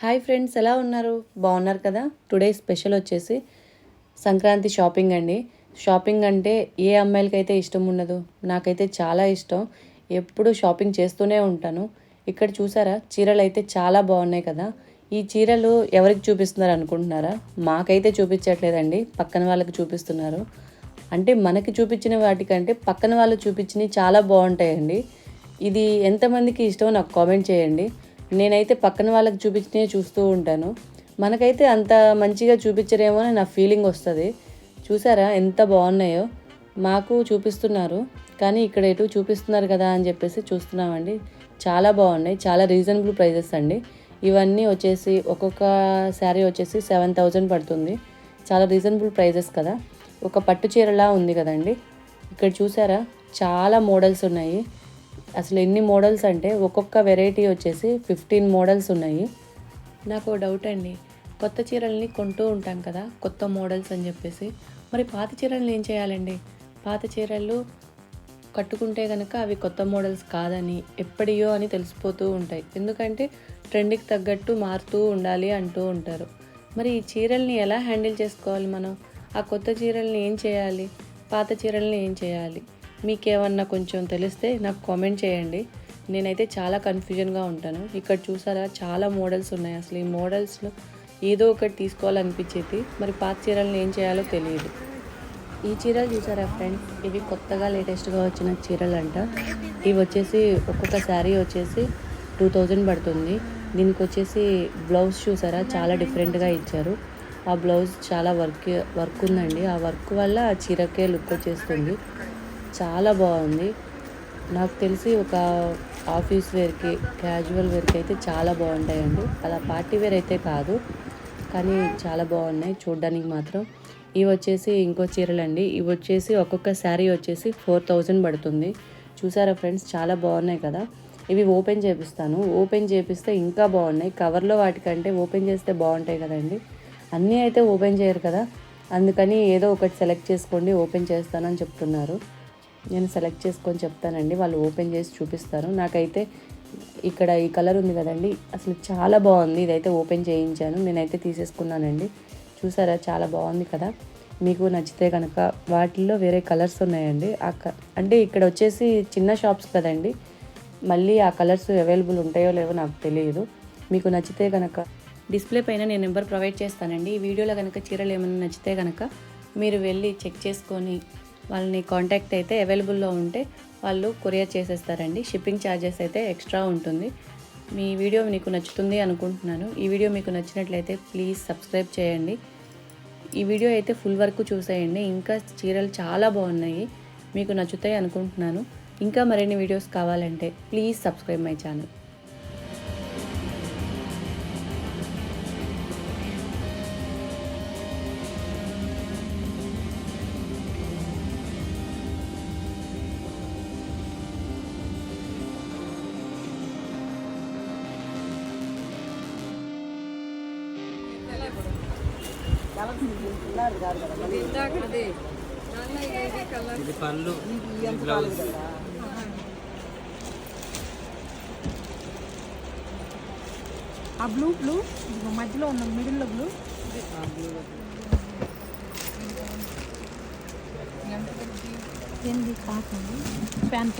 Hi friends ఎలా ఉన్నారు? బాగున్నారు కదా? టుడే స్పెషల్ వచ్చేసి సంక్రాంతి షాపింగ్ అండి. షాపింగ్ అంటే ఏ అమ్మాయిలకైతే ఇష్టం ఉండదు నాకైతే చాలా ఇష్టం. ఎప్పుడు షాపింగ్ చేస్తూనే ఉంటాను. ఇక్కడ చూసారా చీరలు అయితే చాలా బాగున్నాయి కదా. ఈ చీరలు ఎవరికి చూపిస్తున్నారు అనుకుంటున్నారా? మాకైతే చూపించట్లేదండి పక్కన వాళ్ళకి చూపిస్తున్నారు. అంటే మనకి చూపించిన వాటికంటే పక్కన వాళ్ళు చూపించినవి చాలా బాగుంటాయండి. ఇది ఎంతమందికి ఇష్టమో నాకు కామెంట్ చేయండి. నేనైతే పక్కన వాళ్ళకి చూపించినవి చూస్తూ ఉంటాను. మనకైతే అంత మంచిగా చూపించరేమో అని నా ఫీలింగ్ వస్తుంది. చూసారా ఎంత బాగున్నాయో? మాకు చూపిస్తున్నారు. కానీ ఇక్కడ ఎటు చూపిస్తున్నారు కదా అని చెప్పేసి చూస్తున్నామండి. చాలా బాగున్నాయి. చాలా రీజనబుల్ ప్రైజెస్ అండి. ఇవన్నీ వచ్చేసి ఒక్కొక్క శారీ వచ్చేసి సెవెన్ థౌజండ్ పడుతుంది. చాలా రీజనబుల్ ప్రైజెస్ కదా. ఒక పట్టు చీరలా ఉంది కదండి. ఇక్కడ చూసారా? చాలా మోడల్స్ ఉన్నాయి. అసలు ఎన్ని మోడల్స్ అంటే ఒక్కొక్క వెరైటీ వచ్చేసి ఫిఫ్టీన్ మోడల్స్ ఉన్నాయి. నాకు డౌట్ అండి. కొత్త చీరల్ని కొంటూ ఉంటాం కదా కొత్త మోడల్స్ అని చెప్పేసి. మరి పాత చీరల్ని ఏం చేయాలండి? పాత చీరలు కట్టుకుంటే కనుక అవి కొత్త మోడల్స్ కాదని ఎప్పటియో అని తెలిసిపోతూ ఉంటాయి. ఎందుకంటే ట్రెండ్కి తగ్గట్టు మారుతూ ఉండాలి అంటూ ఉంటారు. మరి ఈ చీరల్ని ఎలా హ్యాండిల్ చేసుకోవాలి మనం? ఆ కొత్త చీరల్ని ఏం చేయాలి? పాత చీరల్ని ఏం చేయాలి? మీకేమన్నా కొంచెం తెలిస్తే నాకు కామెంట్ చేయండి. నేనైతే చాలా కన్ఫ్యూజన్గా ఉంటాను. ఇక్కడ చూసారా చాలా మోడల్స్ ఉన్నాయి. అసలు ఈ మోడల్స్లో ఏదో ఒకటి తీసుకోవాలనిపించేది. మరి పాత చీరలను ఏం చేయాలో తెలియదు. ఈ చీరలు చూసారా ఫ్రెండ్స్? ఇవి కొత్తగా లేటెస్ట్గా వచ్చిన చీరలు అంట ఇవి వచ్చేసి ఒక్కొక్క శారీ వచ్చేసి టూ థౌజండ్ పడుతుంది. దీనికి వచ్చేసి బ్లౌజ్ చూసారా చాలా డిఫరెంట్గా ఇచ్చారు. ఆ బ్లౌజ్ చాలా వర్క్ వర్క్ ఉందండి. ఆ వర్క్ వల్ల ఆ చీరకే లుక్ వచ్చేస్తుంది. చాలా బాగుంది. నాకు తెలిసి ఒక ఆఫీస్ వేర్కి క్యాజువల్ వేర్కి అయితే చాలా బాగుంటాయండి. అలా పార్టీ వేర్ అయితే కాదు కానీ చాలా బాగున్నాయి చూడ్డానికి మాత్రం. ఇవి వచ్చేసి ఇంకో చీరలండి. ఇవి వచ్చేసి ఒక్కొక్క శారీ వచ్చేసి ఫోర్ థౌజండ్ పడుతుంది. చూసారా ఫ్రెండ్స్? చాలా బాగున్నాయి కదా. ఇవి ఓపెన్ చేపిస్తాను. ఓపెన్ చేపిస్తే ఇంకా బాగున్నాయి. కవర్లో వాటికంటే ఓపెన్ చేస్తే బాగుంటాయి కదండి. అన్నీ అయితే ఓపెన్ చేయరు కదా. అందుకని ఏదో ఒకటి సెలెక్ట్ చేసుకోండి ఓపెన్ చేస్తానని చెప్తున్నారు. నేను సెలెక్ట్ చేసుకొని చెప్తానండి. వాళ్ళు ఓపెన్ చేసి చూపిస్తారు. నాకైతే ఇక్కడ ఈ కలర్ ఉంది కదండి. అసలు చాలా బాగుంది. ఇదైతే ఓపెన్ చేయించాను. నేనైతే తీసేసుకున్నానండి. చూసారా? చాలా బాగుంది కదా? మీకు నచ్చితే కనుక వాటిల్లో వేరే కలర్స్ ఉన్నాయండి. ఆ క అంటే ఇక్కడ వచ్చేసి చిన్న షాప్స్ కదండి. మళ్ళీ ఆ కలర్స్ అవైలబుల్ ఉంటాయో లేవో నాకు తెలియదు. మీకు నచ్చితే కనుక డిస్ప్లే పైన నేను నెంబర్ ప్రొవైడ్ చేస్తానండి. ఈ వీడియోలో కనుక చీరలు ఏమైనా నచ్చితే కనుక మీరు వెళ్ళి చెక్ చేసుకొని వాళ్ళని కాంటాక్ట్ అయితే అవైలబుల్లో ఉంటే వాళ్ళు కొరియర్ చేసేస్తారండి. షిప్పింగ్ ఛార్జెస్ అయితే ఎక్స్ట్రా ఉంటుంది. మీ వీడియో మీకు నచ్చుతుంది అనుకుంటున్నాను. ఈ వీడియో మీకు నచ్చినట్లయితే ప్లీజ్ సబ్స్క్రైబ్ చేయండి. ఈ వీడియో అయితే ఫుల్ వరకు చూసేయండి. ఇంకా చీరలు చాలా బాగున్నాయి. మీకు నచ్చుతాయి అనుకుంటున్నాను. ఇంకా మరిన్ని వీడియోస్ కావాలంటే ప్లీజ్ సబ్స్క్రైబ్ మై ఛానల్ ఇది పళ్ళు బ్లౌజ్. ఆ బ్లూ బ్లూ? మధ్యలో ఉన్న మిడిల్లో బ్లూ. ఏంది కాటన్ ప్యాన్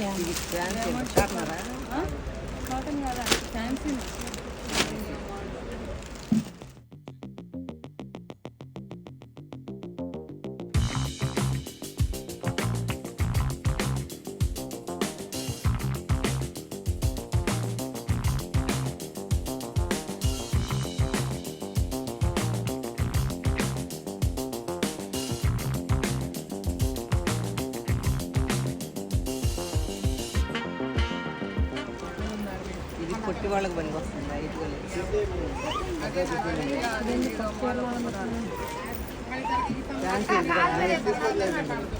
కాటన్ కాదా ఫ్యాన్సీ పొట్టి వాళ్ళకి పనికి వస్తుంది ఐదు పప్పు ఫ్యాన్సీ